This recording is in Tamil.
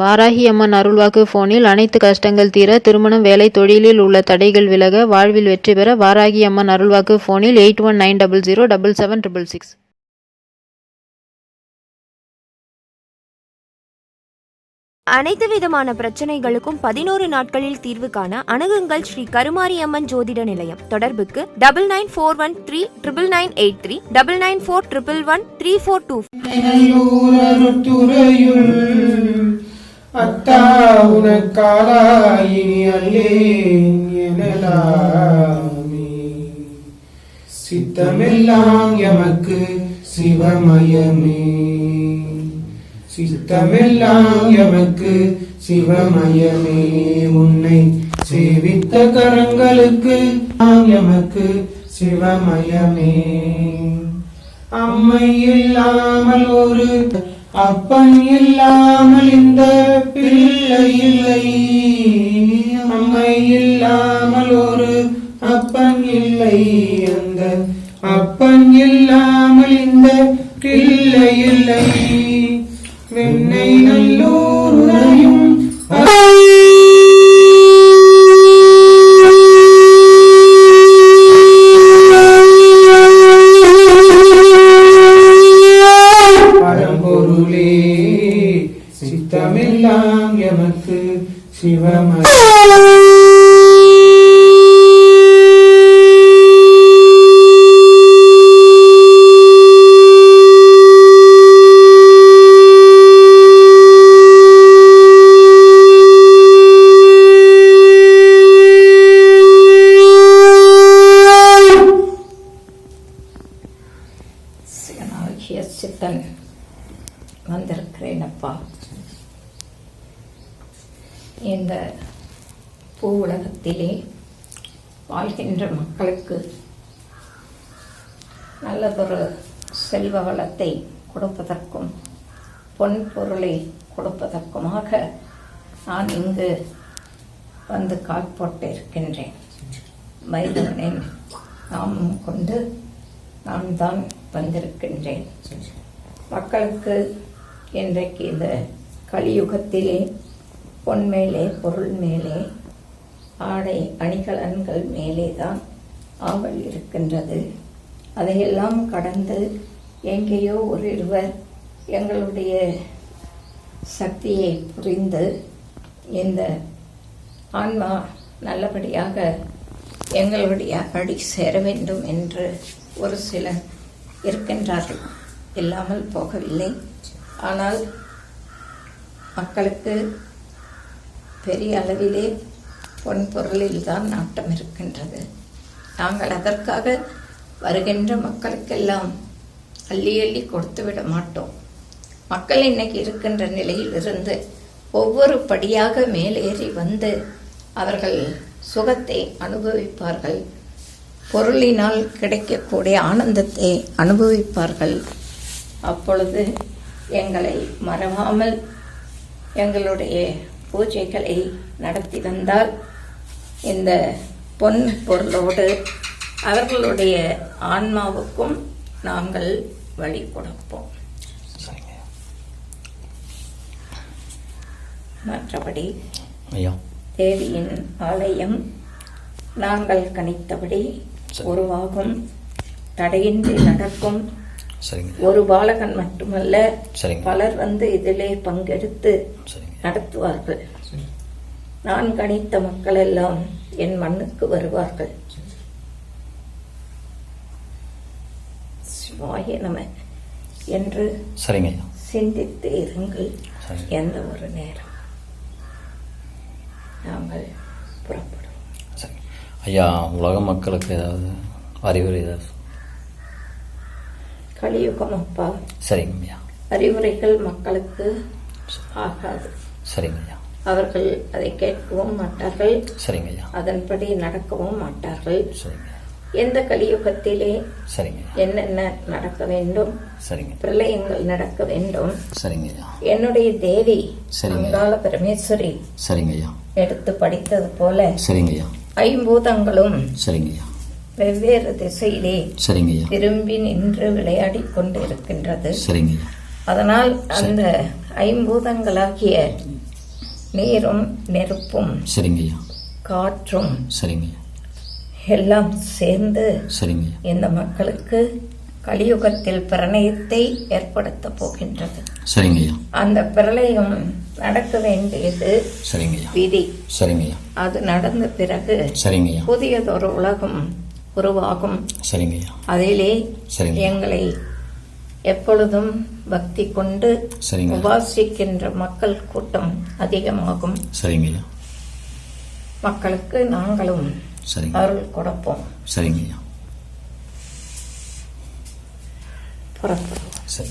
வாராகி அம்மன் அருள்வாக்கு போனில் அனைத்து கஷ்டங்கள் தீர திருமணம் வேலை தொழிலில் உள்ள தடைகள் விலக வாழ்வில் வெற்றி பெற வாராகி அம்மன் அருள்வாக்கு போனில் eight one nine double zero double seven triple six. அனைத்து விதமான பிரச்சனைகளுக்கும் பதினோரு நாட்களில் தீர்வு காண அணுகுங்கள் ஸ்ரீ கருமாரியம்மன் ஜோதிட நிலையம். தொடர்புக்கு double nine four one three triple nine eight three double nine four triple one three four two. அத்தா உனக்காலாயினி அல்லேன் எனலாமே. சித்தமெல்லாம் எமக்கு சிவமயமே. சித்தமெல்லாம் எமக்கு சிவமயமே. உன்னை சேவித்த கரங்களுக்கு நாம் எமக்கு சிவமயமே. அம்மை இல்லாமல் ஒரு அப்பன் இல்லாமல் இந்த பிள்ளை இல்லை. அம்மை இல்லாமல் ஒரு அப்பன் இல்லை. அந்த அப்பன் இல்லாமல் இந்த பிள்ளை இல்லை. வெண்ணை நல்லூர் Shiva Maharaj. பூ உலகத்திலே வாழ்கின்ற மக்களுக்கு நல்லதொரு செல்வ வளத்தை கொடுப்பதற்கும் பொன் பொருளை கொடுப்பதற்குமாக நான் இங்கு வந்து கால் போட்டு இருக்கின்றேன். மைதவனின் நாமம் கொண்டு நான் தான் வந்திருக்கின்றேன். மக்களுக்கு இன்றைக்கு இந்த கலியுகத்திலே பொன் மேலே பொருள் மேலே ஆடை அணிகலன்கள் மேலே தான் ஆவல் இருக்கின்றது. அதையெல்லாம் கடந்து எங்கேயோ ஒரு இருவர் எங்களுடைய சக்தியை புரிந்து இந்த ஆன்மா நல்லபடியாக எங்களுடைய அடி சேர வேண்டும் என்று ஒரு சிலர் இருக்கின்றார்கள். இல்லாமல் போகவில்லை. ஆனால் மக்களுக்கு பெரிய அளவிலே பொன் பொருளில்தான் நாட்டம் இருக்கின்றது. நாங்கள் அதற்காக வருகின்ற மக்களுக்கெல்லாம் அள்ளி அள்ளி கொடுத்து விட மாட்டோம். மக்கள் இன்னைக்கு இருக்கின்ற நிலையில் இருந்து ஒவ்வொரு படியாக மேலேறி வந்து அவர்கள் சுகத்தை அனுபவிப்பார்கள். பொருளினால் கிடைக்கக்கூடிய ஆனந்தத்தை அனுபவிப்பார்கள். அப்பொழுது எங்களை மறவாமல் எங்களுடைய பூஜைகளை நடத்தி வந்தால் இந்த பொன் பொருளோடு அவர்களுடைய ஆன்மாவுக்கும் நாங்கள் வழி கொடுப்போம். மற்றபடி தேவியின் ஆலயம் நாங்கள் கணித்தபடி. உருவாகும் தடையின்றி நடக்கும் ஒரு பாலகன் மட்டுமல்ல. பலர் வந்து இதிலே பங்கெடுத்து நடத்துவார்கள். நான் கணித்த மக்கள் எல்லாம் என் மண்ணுக்கு வருவார்கள். சிவாய நம என்று சரிங்க. சிந்தித்து இருங்கள். எந்த ஒரு நேரம் நாங்கள் புறப்படுவோம் சரி. ஐயா உலக மக்களுக்கு ஏதாவது அறிவுரை ஏதாவது? கலியுகம் அப்பா. சரிங்க ஐயா. அறிவுரைகள் மக்களுக்கு ஆகாது. சரிங்க ஐயா. அவர்கள் அதை கேட்கவும் மாட்டார்கள். சரிங்க ஐயா. அதன்படி நடக்கவும் மாட்டார்கள். சரிங்க. எந்த கலியுகத்திலே சரிங்க என்னென்ன நடக்க வேண்டும்? சரிங்க. பிரளயங்கள் நடக்க வேண்டும். சரிங்க ஐயா. என்னுடைய தேவி சரிங்க. பரமேஸ்வரி சரிங்க ஐயா. எடுத்து படித்தது போல சரிங்க ஐயா. ஐம்பூதங்களும் சரிங்க ஐயா. வெவ்வேறு திசையிலே சரிங்க ஐயா. திரும்பி நின்று விளையாடிக் கொண்டு இருக்கின்றது சரிங்க ஐயா. அதனால் அந்த ஐம்பூதங்களாகிய நீரும் நெருப்பும் சரிங்க ஐயா காற்றும் சரிங்க ஐயா எல்லாம் சேர்ந்து சரிங்க இந்த மக்களுக்கு கலியுகத்தில் பிரணயத்தை ஏற்படுத்த போகின்றது. சரிங்க ஐயா அந்த பிரளயம் நடக்க வேண்டியது சரிங்க ஐயா விதி. சரிங்க ஐயா அது நடந்த பிறகு சரிங்க ஐயா புதியதொரு உலகம் உருவாகும். சரிங்க ஐயா அதிலே. எங்களை எப்பொழுதும் பக்தி கொண்டு. உபாசிக்கின்ற மக்கள் கூட்டம் அதிகமாகும். சரிங்க மக்களுக்கு நாங்களும் அருள் கொடுப்போம். சரிங்க புறப்படுவோம். சரி.